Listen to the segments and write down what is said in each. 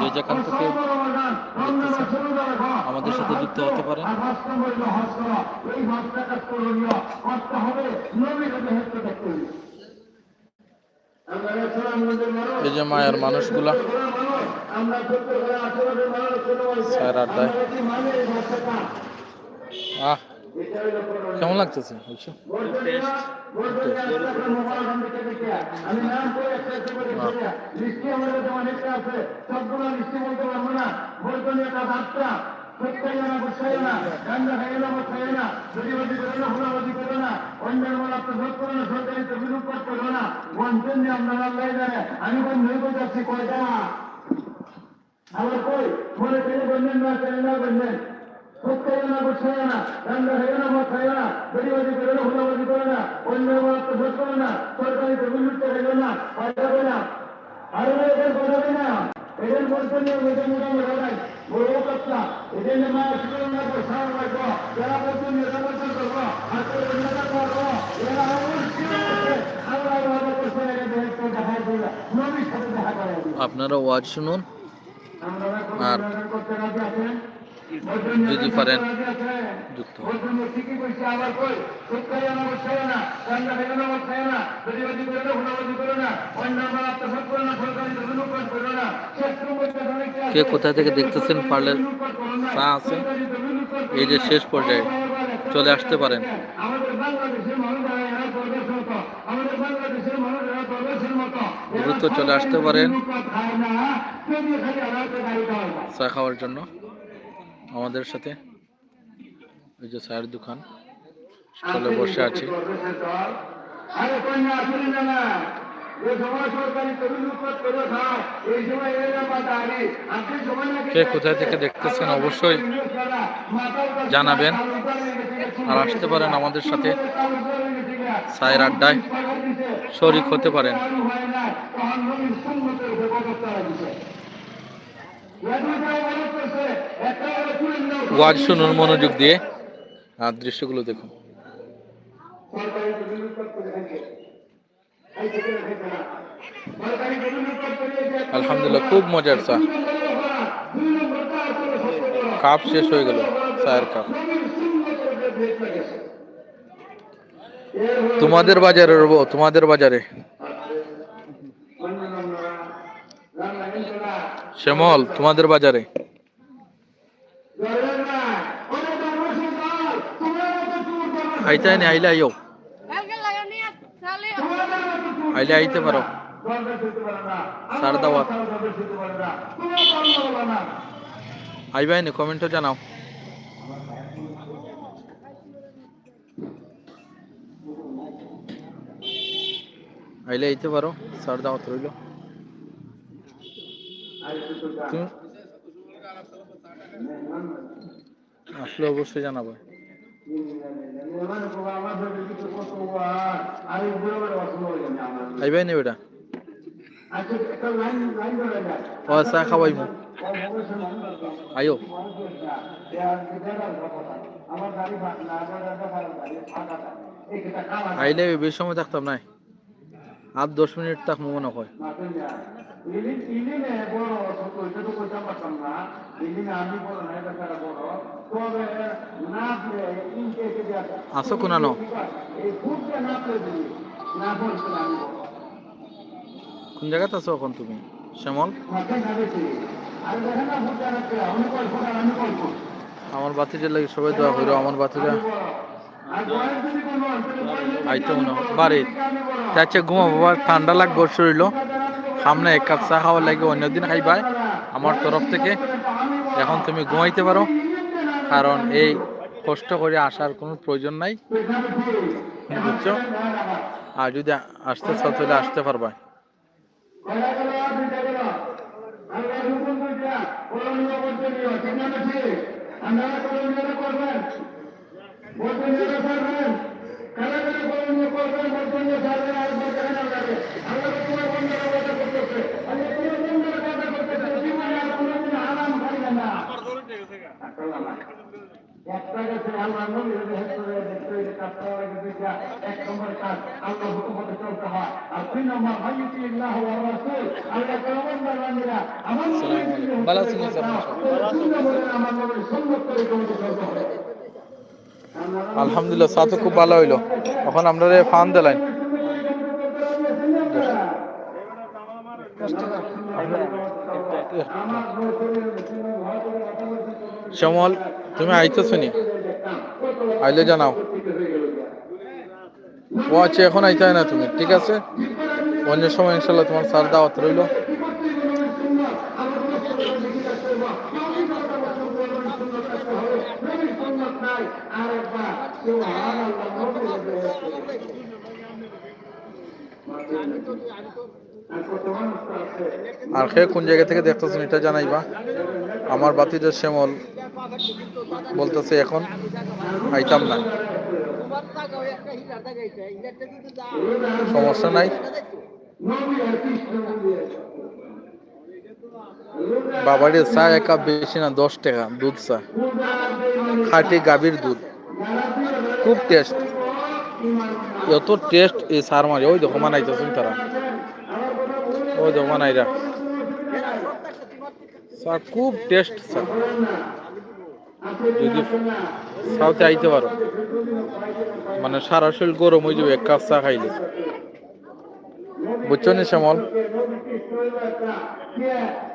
যে যেখান থেকে আমাদের সাথে যুক্ত হতে পারেন। এই যে মায়ের মানুষগুলা। স্যার আড্ডায় আহ। কেমন লাগতেছে? আমি কোন নৈব যাচ্ছি কয়টা আবার কই? মনে ছেলে বললেন না, ছেলে না বললেন না বসাই না গান্ধা খাই না না জড়িবাদি করে না হুলাবাদি করে না তো বিরূপ করে না কয়টা না আরে এদের কথা না। এদের বলতে নিয়ে ওদের মোটামুটি লড়াই বড় কথা এদের মায়ের শুরু না করে সারা রাখব যারা বলতে করব করব এরা সাথে আপনারা ওয়াজ শুনুন। আর যদি পারেন, যুক্ত কে কোথা থেকে দেখতেছেন পারলে তা আছে? এই যে শেষ পর্যায়ে চলে আসতে পারেন। দ্রুত চলে আসতে পারেন। চা খাওয়ার জন্য। আমাদের সাথে। ওই যে চায়ের দোকান। স্টলে বসে আছি। কে কোথায় থেকে দেখতেছেন অবশ্যই জানাবেন। আর আসতে পারেন আমাদের সাথে। সায়ের আড্ডায় শরিক হতে পারেন। ওয়াজ শুনুন, মনোযোগ দিয়ে। আর দৃশ্যগুলো দেখুন। আলহামদুলিল্লাহ, খুব মজার চা কাপ শেষ হয়ে গেল চায়ের কাপ। তোমাদের বাজারে রবো, তোমাদের বাজারে। শ্যামল, তোমাদের বাজারে। আইলে আইও। আইলে আইতে পারো। জানাও। আইলে আইতে পারো সার দাওয়াত রইল। আসলে অবশ্যই জানাব। আইবাই নি বেটা চা না ফাঁকা আইলে বেশি সময় থাকতাম নাই। আর দশ মিনিট থাক মনে হয়। ইলিনে বড় ছোট এটা তো কইতে পারতাম না ইলিনে আমি বড় না এটা তারা বড় তবে না ইনকে কে দেয়া আসো কোনানো এই ফুটকে না পেলে দিবি না বলতে আমি বড় কোন জায়গাতে আছো এখন তুমি শ্যামল আমার বাতিজের লাগে সবাই দোয়া করো আমার বয়স আইতে মনে বাড়ির চাচ্ছে ঘুমা ঠান্ডা লাগবে শরীর সামনে এক কাপ চা খাওয়ার লাগে অন্যদিন খাইবাই। আমার তরফ থেকে। এখন তুমি ঘুমাইতে পারো, কারণ এই কষ্ট করে আসার কোনো প্রয়োজন নাই। বুঝছ? আর যদি আসতে চাও, তাহলে আসতে পারবা। করণীয় করবেন বলতে নিয়ে করবেন কারা কারা করণীয় করবেন বলতে নিয়ে ছাড়বেন আর বলতে না যাবে আল্লাহ তোমার বন্ধুরা কথা করতেছে আল্লাহ তোমার বন্ধুরা কথা করতেছে জীবনে আর কোনোদিন আরাম খাইবে না একটা গেছে আল্লাহ নবী হেদ করে দেখতে এটা কাজটা লাগে দুইটা এক নম্বর কাজ আল্লাহ হুকুম মতো চলতে হয় আর দুই নম্বর হাইয়ুতি আল্লাহ ওয়া রাসূল আল্লাহ কেমন বান্দারা আমার দুই নম্বরে আমার নবীর সুন্নাত করে চলতে হবে আলহামদুলিল্লাহ চা তো খুব ভালো হইল। এখন আপনারা ফান দিলেন শ্যামল, তুমি আইতেছো নি? আইলে জানাও। ও আছে এখন আইতে না তুমি, ঠিক আছে? অন্য সময় ইনশাল্লাহ তোমার সার দাওয়াত রইল। আর খেয়ে কোন জায়গা থেকে দেখতেছেন এটা জানাইবা? আমার বাতিটা শ্যামল বলতেছে এখন আইতাম না। সমস্যা নাই? বাবারে চা এক বেশি না, দশ টাকা, দুধ চা। খাঁটি গাভীর দুধ। খুব টেস্ট এত টেস্ট এই সার মারি ওই দেখো মানাইতেছেন তারা। ওই দেখো মানাইরা চা খুব টেস্ট চা। যদি সাউথে আইতে পারো। মানে সারা শরীর গরম হয়ে যাবে, এক কাপ চা খাইলে। বুঝছ নি শ্যামল?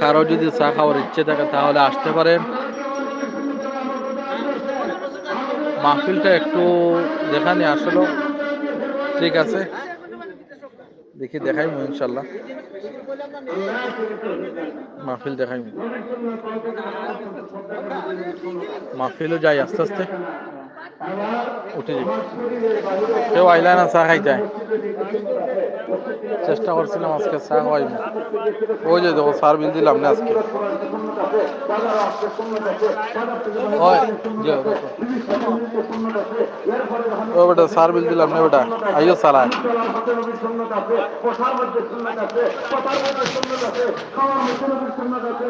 কারও যদি চা খাওয়ার ইচ্ছে থাকে তাহলে আসতে পারেন। মাহফিলটা একটু যেখানে আসলো ঠিক আছে। দেখি দেখাই ইনশাল্লাহ। মাহফিল দেখাই মাহফিলও যাই আস্তে আস্তে। উঠে যাবে কেউ আইলা না, চা খাইতে চেষ্টা করছিলাম আজকে চা খাওয়াই ওই যে দেখো, সার বিল দিলাম না আজকে। ওই, যে দেখো। ও বেটা, সার বিল দিলাম না বেটা। আইও সালায় সুন্নাত আছে কথার মধ্যে সুন্নাত আছে কথার মধ্যে সুন্নাত আছে খাওয়ার মধ্যে নবীর সুন্নাত আছে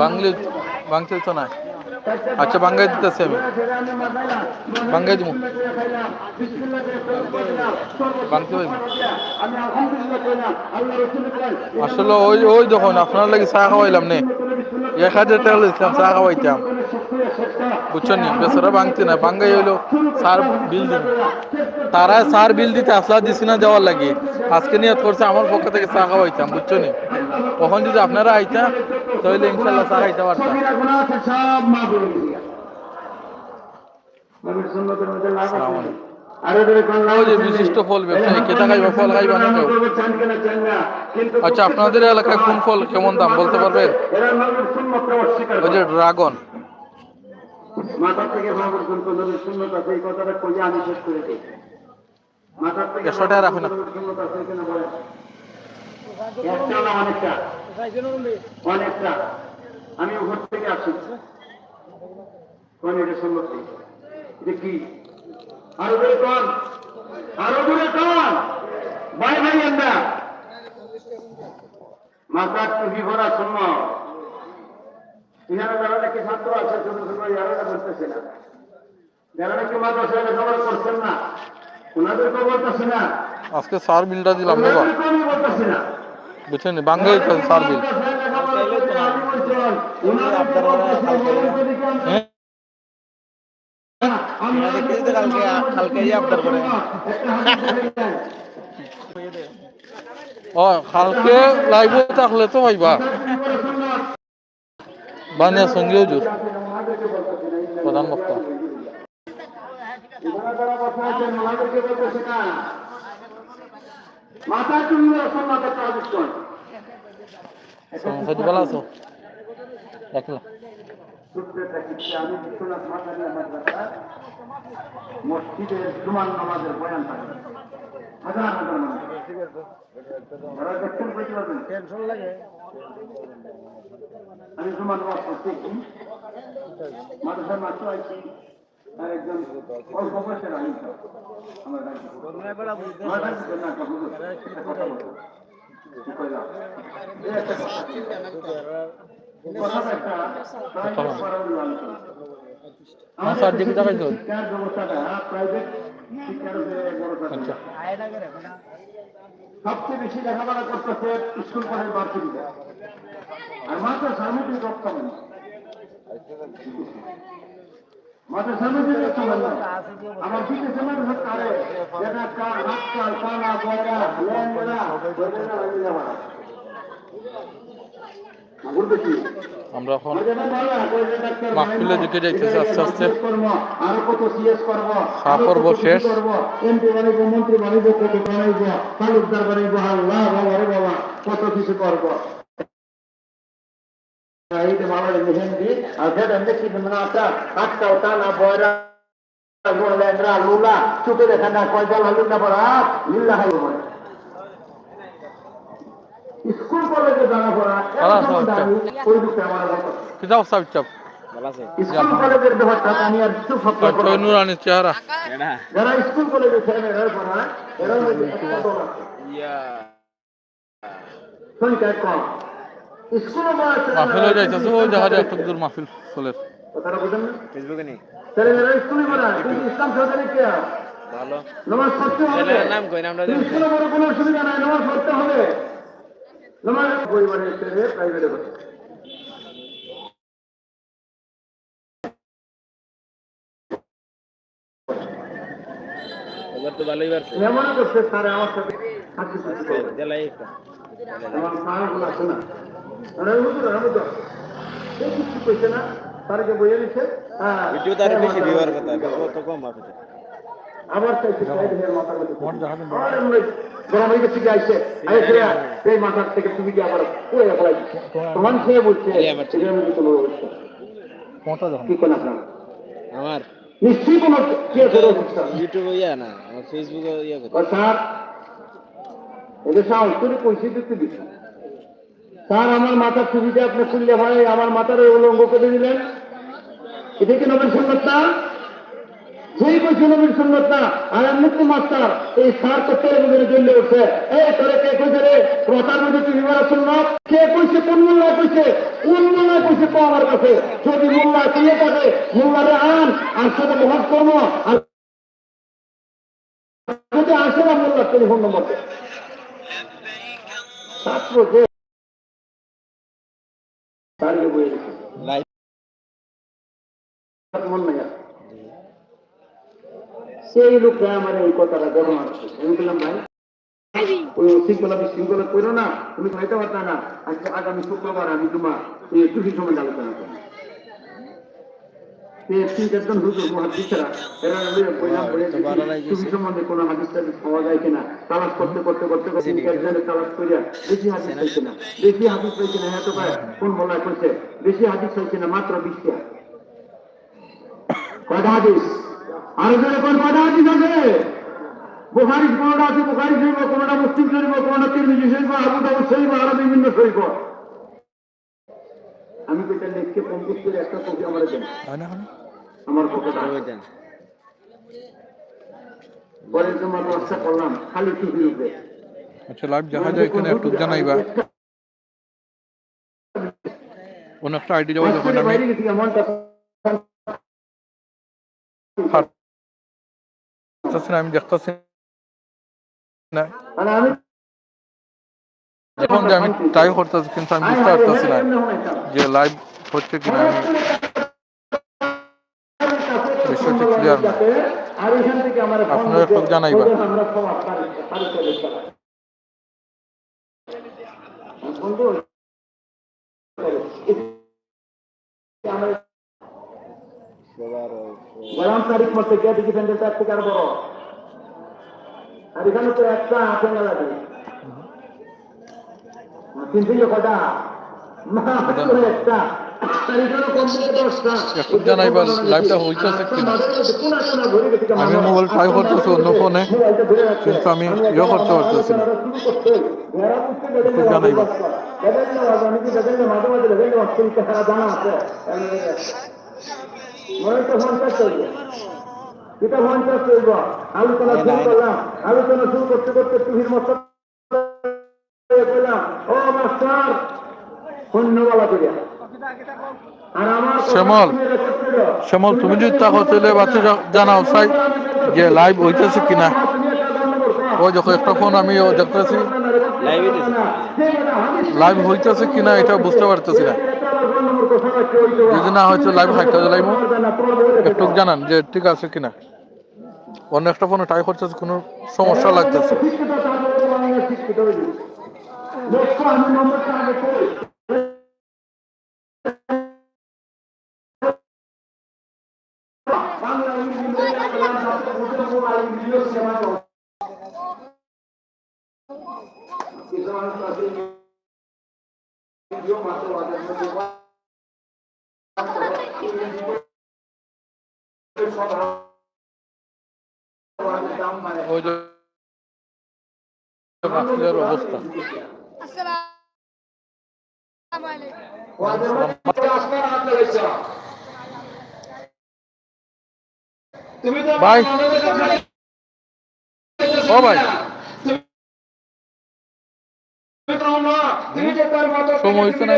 বাংলি বাংতে তো না আচ্ছা বাঙ্গাই দিতেছি আমি। বাঙ্গাই দিব আসলে ওই ওই দেখুন আপনার লাগে চা খাওয়াইলাম নে, এক হাজার টাকা দিয়েছিলাম চা খাওয়াইতাম। বুঝছেন নি? বেচারা বাংতি না বাঙ্গাই হইল সার বিল দিন তারা সার বিল দিতে আসলা দিছি না যাওয়ার লাগে। আজকে নিয়ত করছে আমার পক্ষ থেকে চা খাওয়াইতাম বুঝছ নি? তখন যদি আপনারা আইতাম তাহলে ইনশাল্লাহ চা খাইতে পারতাম। বিশিষ্ট ফল ব্যবসায়ী, কেটা খাইবা, ফল খাইবা না কেউ? আচ্ছা আপনাদের এলাকায় কোন ফল কেমন দাম? বলতে পারবেন? ওই যে ড্রাগন। মাথা থেকে পা পর্যন্ত নবীর সুন্নত আছে কথাটা কইয়া আমি শেষ করে দিই। মাথা থেকে একশো টাকা রাখো না। নবীর সুন্নত আছে কিনা বলেন। একটা না অনেকটা। অনেকটা আমি উপর থেকে আসি। এটা কি? আরও দূরে কন? আরও দূরে কন? ভাই ভাই আমরা। মাথার টুপি ভরা শূন্য এখানে যারা নাকি ছাত্র আছে ছোট ছোট যারা বলতেছে না। যারা নাকি মাদ্রাসায় লেখাপড়া করছেন না ওনাদেরকেও বলতেছে না। আজকে সার বিলটা দিলাম বলতেছি না। বুঝছেন? বাঙ্গাই সার করে ও, কালকে লাইভে থাকলে তো ভাইবা। বানিয়া সঙ্গী হুজুর। প্রধান বক্তা। মাথা তুমি রসন মাথা তাবিজ কর সঞ্চয় ভালো আছো কি আমি বিশ্বনাথ মাতারিয়া মাদ্রাসা মসজিদের জুমান নামাজের বয়ান থাকে হাজার হাজার মানুষ। ওরা দেখছেন বুঝতে পারবেন টেনশন লাগে। আমি জুমান নামাজ করছি মাদ্রাসার মাত্র আইছি। একজন অল্প বয়সের আমার আমার। আমার সবচেয়ে বেশি লেখাপড়া করতেছে স্কুল কলেজ ভার্সিটিতে আর মাত্র সামগ্রিক রক্ষা মাত্র সামগ্রিক রক্ষা মানে আমার যেটা বয়রা বয়রা ল্যাংরা মাগুর আমরা এখন মাহফিলের দিকে যাইতেছি আস্তে আস্তে। খাওয়া পর্ব শেষ। মন্ত্রী বানাইবো তালুকদার বানাইবো আল্লাহ বাবা রে বাবা কত কিছু করব। এই যে মামার মেহেন্দি আর যেটা দেখি মানে আটা আটটাও টানা বয়রা ল্যাংরা লুলা চুপে দেখা না কয় জ্বালা লুলা পড়া লিল্লা হাই বলে স্কুল কলেজে জানা পড়া আলাদা আচ্ছা। ওই দিকে আমার কথা কিতাব সাহেব চাপ ভালো আছে স্কুল কলেজের ব্যাপারটা আমি আর চুপ হতে আর ছয় নুরানির চেহারা না যারা স্কুল এরা এরা মাহফিলে যাইতেছে ওই দেখা যায় একটু দূর মাহফিল চলে। কথাটা বুঝেন না? ফেসবুকে নেই। ছেলেমেয়েরা স্কুলে পড়া কিন্তু ইসলাম সরকারি কে? ভালো। নামাজ পড়তে হবে। নাম কই নামটা দেন স্কুলে পড়ে কোনো অসুবিধা নাই নামাজ পড়তে হবে। নামাজ পরিবারের ছেলে প্রাইভেটে পড়ে। এবার তো ভালোই পারছে। এমনও করছে স্যার আমার সাথে খুশি একটা। আমার স্যারগুলো আছে না? হুজুর, আমি তো এই কিছু কইছে না স্যারকে বইয়ে দিচ্ছে ভিডিও তার বেশি ভিউয়ার কথা কত কম আছে আবার চাইছে সাইড মাথা মধ্যে মোট দেখা দিন আরে গরম হয়ে গেছে কি আইছে আইছে এই মাথার থেকে তুমি কি আবার পুরো ফেলাই তোমার খেয়ে বলছে কোনটা কি কোন আপনার? আমার? নিশ্চয়ই কোনো কে ইউটিউবে ইয়া না ফেসবুকে ইয়া স্যার স্যার, আমার মাথার ছবিটা আপনি খুললে ভাই আমার মাথার ওই উলঙ্গ করে দিলেন। এটা কি নবীর সুন্নত না? যেই কইছে নবীর সুন্নত না? আর এমনি মাস্টার, এই স্যার তো তেরে মধ্যে জ্বললে উঠছে। এই, তোরে কে কইছে রে? প্রতার মধ্যে তুই বিবার সুন্নত? কে কইছে? কোন মোল্লা কইছে? কোন মোল্লা কইছে তো আমার কাছে? যদি মোল্লা তুই থাকে, মোল্লারে আন, আর সাথে মহৎ কর্ম। আর আসে না মোল্লা টেলিফোন নম্বর ছাত্র যে দাঁড়িয়ে বয়ে গেছে। মন সেই লোকটা আমার এই কথাটা ব্যবহার করছে আমি বললাম ভাই ওই শৃঙ্খলা বিশৃঙ্খলা করো না তুমি খাইতে পারতা না। আজকে আগামী শুক্রবার আমি তোমার এই দুটি সময় আলোচনা করব। তিন চারজন হুজুর মহাদিসরা এরা আমি বললাম বলে তো ভালো লাগছে। টুকি সম্বন্ধে কোনো হাদিস টাদিস পাওয়া যায় কিনা তালাশ করতে করতে করতে করতে একজনে তালাশ করিয়া বেশি হাদিস পাইছে না। বেশি হাদিস পাইছে না হ্যাঁ তো ভাই কোন বলা করছে বেশি হাদিস পাইছে না মাত্র বিশটা। কয়টা হাদিস? আরও জনে কোন কয়টা হাদিস আছে? বুখারি কোনটা আছে বুখারি শরীফ কোনটা মুসলিম শরীফ কোনটা তিরমিজি শরীফ আবু দাউদ শরীফ আরও বিভিন্ন শরীফ। আমি তো এটা লিখকে করে একটা কপি আমার দেন। আমার পকেটে। আছে। দেন পরে তোমার ব্যবস্থা করলাম খালি টুপির উপরে আচ্ছা লাইভ দেখা যায় এখানে একটু জানাইবা? কোন একটা আইডি যাওয়া যখন আমি আমি দেখতেছি না। মানে আমি এখন যে আমি ট্রাই করতেছি, কিন্তু আমি বুঝতে পারতেছি না যে লাইভ হচ্ছে কিনা আমি বিষয়টা ক্লিয়ার না। একটু আর আর এখানে তো একটা আছে না লাগে কিন্তু ইয়ে কটা মাত্র একটা আর এখানে কম থেকে দশটা। একটু জানাইবা লাইভটা হইতেছে কিনা? আমি মোবাইল ট্রাই করতেছি অন্য ফোনে কিন্তু আমি ইয়ে করতে পারতেছি না। জানাইবা। আলোচনা শুরু করলাম আলোচনা শুরু করতে করতে টিভির মতো বললাম ও মাস্টার করিয়া শ্যামল। তুমি শ্যামল তুমি যদি তা হোটেলে বাচ্চা জানাও চাই যে লাইভ হইতেছে কিনা? ওই যখন একটা ফোন আমি ও দেখতেছি। লাইভ হইতেছে। লাইভ হইতেছে কিনা এটা বুঝতে পারতেছি না। যদি না হয়তো লাইভ হাইটা লাইভ একটু জানান যে ঠিক আছে কিনা। অন্য একটা ফোনে ট্রাই করতেছে কোনো সমস্যা লাগতেছে। আমি নম্বরটা আগে করি বাংলা ইংরেজি সেবা দাম মানে ওই যে অবস্থা। ভাই। ও ভাই। সময় হইছে না।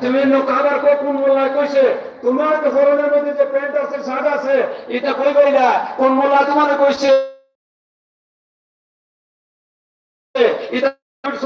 তুমি নকাবার কো কোন মোল্লা কইছে তোমার তো ফরনের মধ্যে যে প্যান্ট আছে, শার্ট আছে, এটা কই কইলা কোন মোল্লা তোমার কইছে?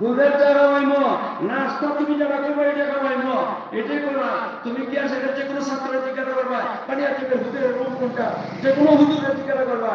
দুধের চা খাওয়াইম, নাস্তা তুমি যারা বাড়ি এটা খাওয়াইম, এটাই করবা তুমি কি আসে যে কোনো ছাত্রের জিজ্ঞাসা করবা? পানি আছে হুজুরের রূপ কোনটা? যে কোনো হুজুরের জিজ্ঞাসা করবা।